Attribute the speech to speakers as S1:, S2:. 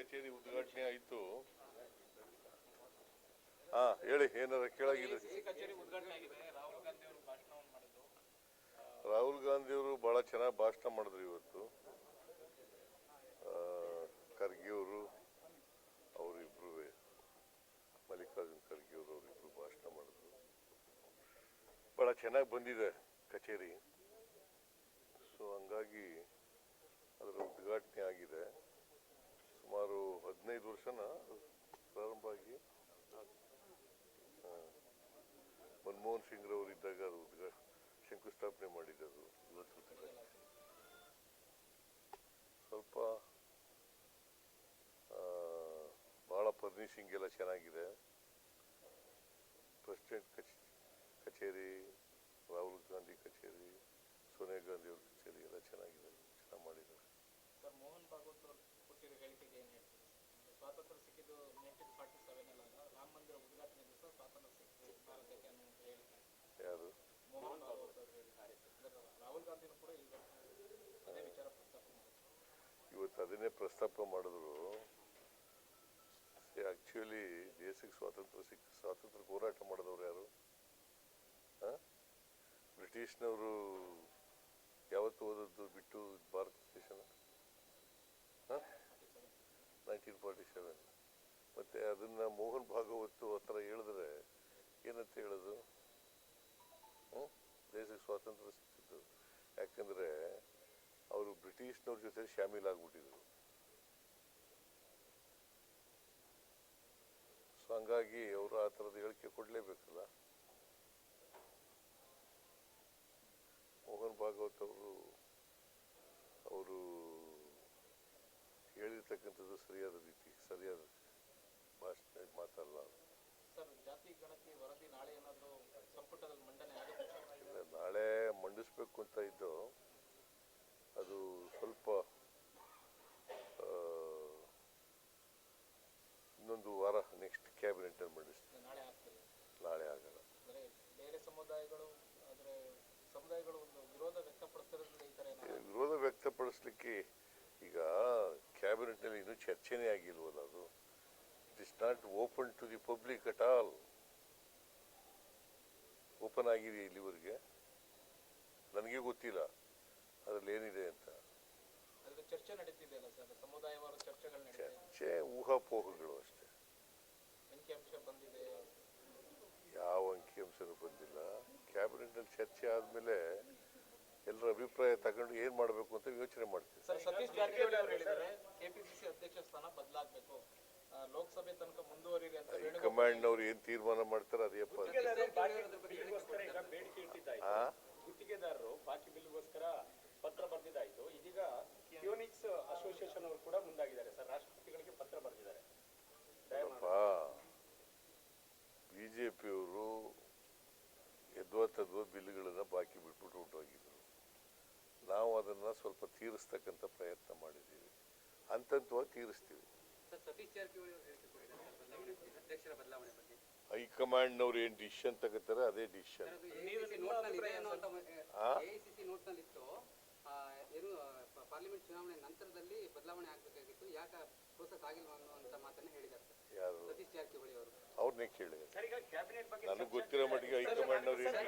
S1: ಕಚೇರಿ ಉದ್ಘಾಟನೆ ಆಯಿತು. ಹಾ ಹೇಳಿ ಏನಾರ ಕೇಳಾಗಿದೆ?
S2: ರಾಹುಲ್ ಗಾಂಧಿ ಅವರು ಬಹಳ ಚೆನ್ನಾಗಿ ಭಾಷಣ ಮಾಡಿದ್ರು ಇವತ್ತು. ಖರ್ಗೆ ಅವರು ಅವರಿಬ್ರು ಮಲ್ಲಿಕಾರ್ಜುನ್ ಖರ್ಗೆ ಅವರು ಅವರಿಬ್ರು ಭಾಷಣ ಮಾಡಿದ್ರು. ಬಹಳ ಚೆನ್ನಾಗಿ ಬಂದಿದೆ ಕಚೇರಿ. ಸೊ ಹಂಗಾಗಿ ಅದರ ಉದ್ಘಾಟನೆ ಆಗಿದೆ. ಹದಿನೈದು ವರ್ಷನ ಪ್ರಾರಂಭ ಆಗಿ ಮನಮೋಹನ್ ಸಿಂಗ್ ಇದ್ದಾಗ ಅದು ಶಂಕುಸ್ಥಾಪನೆ ಶಂಕುಸ್ಥಾಪನೆ ಮಾಡಿದ್ದು ಇವತ್ತು. ಸ್ವಲ್ಪ ಬಹಳ ಫರ್ನಿಶಿಂಗ್ ಎಲ್ಲ ಚೆನ್ನಾಗಿದೆ. ಪ್ರೆಸಿಡೆಂಟ್ ಕಚ್, ಕಚೇರಿ, ರಾಹುಲ್ ಗಾಂಧಿ ಕಚೇರಿ, ಸೋನಿಯಾ ಗಾಂಧಿ ಅವ್ರ ಕಚೇರಿ ಎಲ್ಲ ಚೆನ್ನಾಗಿದೆ, ಚೆನ್ನಾಗಿ ಮಾಡಿದ್ದಾರೆ.
S1: ಸ್ವಾತಂತ್ರ್ಯ ಸಿಕ್ಕಿದ್ದು ನೈನ್ಟೀನ್ ಫಾರ್ಟಿ ಸೆವೆನ್ ಅಲ್ಲ? ರಾಮ ಮಂದಿರ ಉದ್ಘಾಟನೆ ದಿವಸ ಸ್ವಾತಂತ್ರ್ಯ ಸಿಕ್ಕಿತು ಭಾರತಕ್ಕೆ ಅಂತ ಹೇಳಿದ್ದಾರೆ
S2: ಯಾರು?
S1: ಮೋಹನ್ ಭಾಗವತ್ ಅವರು ಹೇಳಿದ್ದಾರೆ ರಾಹುಲ್ ಗಾಂಧಿನೂ ಕೂಡ ಈಗ ಅದೇ ವಿಚಾರ ಪ್ರಸ್ತಾಪ ಮಾಡಿದ್ರು.
S2: ಇವತ್ತು ಅದನ್ನೇ ಪ್ರಸ್ತಾಪ ಮಾಡಿದ್ರು. ಆ್ಯಕ್ಚುಲಿ ದೇಶಕ್ಕೆ ಸ್ವಾತಂತ್ರ್ಯ ಸಿಕ್ಕ ಸ್ವಾತಂತ್ರ್ಯ ಹೋರಾಟ ಮಾಡಿದವ್ರು ಯಾರು? ಬ್ರಿಟಿಷ್ನವರು ಯಾವತ್ತು ಓದದ್ದು ಬಿಟ್ಟು ಭಾರತ ನೈನ್ಟೀನ್ ಫಾರ್ಟಿ ಸೆವೆನ್ ಮತ್ತೆ ಅದನ್ನ ಮೋಹನ್ ಭಾಗವತ್ ಹತ್ರ ಹೇಳಿದ್ರೆ ಏನಂತ ಹೇಳೋದು? ದೇಶಕ್ಕೆ ಸ್ವಾತಂತ್ರ್ಯ ಸಿಕ್ಕಿದ್ದು. ಯಾಕಂದ್ರೆ ಅವರು ಬ್ರಿಟಿಷ್ನವ್ರ ಜೊತೆ ಶಾಮೀಲಾಗ್ಬಿಟ್ಟಿದ್ರು ಸೊ ಹಂಗಾಗಿ ಅವರು ಆ ಥರದ ಹೇಳಿಕೆ ಕೊಡಲೇಬೇಕಲ್ಲ? ಮೋಹನ್ ಭಾಗವತ್ ಅವರು ಅವರು ಹೇಳಿರ್ತಕ್ಕಂಥದ್ದು ಸರಿಯಾದ ರೀತಿ ಸರಿಯಾದ ಭಾಷಣ ಮಾತಲ್ಲ ಇಲ್ಲ ನಾಳೆ ಮಂಡಿಸ್ಬೇಕು ಅಂತ ಇದ್ದು ಅದು ಸ್ವಲ್ಪ ಇನ್ನೊಂದು ವಾರ ನೆಕ್ಸ್ಟ್ ಕ್ಯಾಬಿನೆಟಲ್ಲಿ ಮಂಡಿಸ್ತೀವಿ
S1: ನಾಳೆ
S2: ಆಗಲ್ಲ.
S1: ವಿರೋಧ
S2: ವ್ಯಕ್ತಪಡಿಸ್ಲಿಕ್ಕೆ ಈಗ ಕ್ಯಾಬಿನೆಟ್ನಲ್ಲಿ ಇನ್ನೂ ಚರ್ಚೆನೇ ಆಗಿಲ್ವಲ್ಲ ಅದು? It is not open to the public at all open ಆಗಿದೆ ಇಲ್ಲಿವರೆಗೆ? ನನಗೆ ಗೊತ್ತಿಲ್ಲ. ಅದರಲ್ಲಿ ಏನಿದೆ ಅಂತ.
S1: ಚರ್ಚೆ
S2: ಊಹಾಪೋಹಗಳು ಅಷ್ಟೇ. ಯಾವ ಅಂಕಿಅಂಶನೂ ಬಂದಿಲ್ಲ. ಕ್ಯಾಬಿನೆಟ್ನಲ್ಲಿ ಚರ್ಚೆ ಆದಮೇಲೆ ಎಲ್ಲರ ಅಭಿಪ್ರಾಯ ತಗೊಂಡು ಏನು ಮಾಡಬೇಕು ಅಂತ ಯೋಚನೆ ಮಾಡ್ತೀವಿ.
S1: ಕೆಪಿಸಿಸಿ ಅಧ್ಯಕ್ಷ ಸ್ಥಾನ ಬದಲಾಗಬೇಕು. ಲೋಕಸಭೆ ತನಕ ಮುಂದುವರಿರಿ ಅಂತ ಹೇಳಿ
S2: ಕಮಾಂಡ್ ನವರು ಏನು ತೀರ್ಮಾನ ಮಾಡ್ತಾರೆ ಅದೇಪ್ಪ
S3: ಬೇಡಿಕೆ ಇಟ್ಟಿದ್ದಾಯ್ತು ಗುತ್ತಿಗೆದಾರರು ಬಾಕಿ ಬಿಲ್ಗೋಸ್ಕರ ಪತ್ರ ಬರೆದಿದ್ದಾಯ್ತು. ಇದೀಗ ಕಿಯೋನಿಕ್ಸ್ ಅಸೋಸಿಯೇಷನ್ ಅವರು ಕೂಡ ಮುಂದಾಗಿದ್ದಾರೆ. ಸರ್ ರಾಷ್ಟ್ರಪತಿಗಳಿಗೆ ಪತ್ರ ಬರೆದಿದ್ದಾರೆ.
S2: ಅಪ್ಪ ಬಿ ಜೆ ಬಿಲ್ಗಳನ್ನ ಎದ್ವಾ ತದ್ವಾ ಬಿಲ್ಗಳನ್ನು ಬಾಕಿ ಬಿಟ್ಬಿಟ್ಟು ಹೊರಟೋಗಿದ್ರು ನಾವು ಅದನ್ನ ಸ್ವಲ್ಪ ತೀರಿಸ್ತಕ್ಕಂಥ ಪ್ರಯತ್ನ ಮಾಡಿದ್ದೀವಿ. ಹಂತವಾಗಿ ತೀರಿಸ್ತೀವಿ.
S4: ಅವರು
S2: ಹೈಕಮಾಂಡ್ನವ್ರು ಏನು ಡಿಸಿಷನ್ ತಗೋತಾರೆ ಅದೇ ಡಿಸಿಷನ್
S4: ಅಂತ ಪಾರ್ಲಿಮೆಂಟ್ ಚುನಾವಣೆ ನಂತರದಲ್ಲಿ ಬದಲಾವಣೆ ಆಗಬೇಕಾಗಿತ್ತು. ಯಾಕೆ ಪ್ರೋಸೆಸ್ ಆಗಿಲ್ವಾ ಅನ್ನುವಂತ ಮಾತನ್ನ ಹೇಳಿದ್ದಾರೆ ಸರ್.
S2: ಯಾರು?
S4: ಸತೀಶ್ ಜಾರಕಿಹೊಳಿ ಅವರು.
S2: ಅವ್ರನ್ನೇ ಕೇಳಿ.
S3: ಸರ್ ಈಗ ಕ್ಯಾಬಿನೆಟ್ ಬಗ್ಗೆ
S2: ನನಗೆ ಗೊತ್ತಿರೋ ಮಟ್ಟಿಗೆ ಹೈಕಮಾಂಡ್ನವ್ರು ಏನು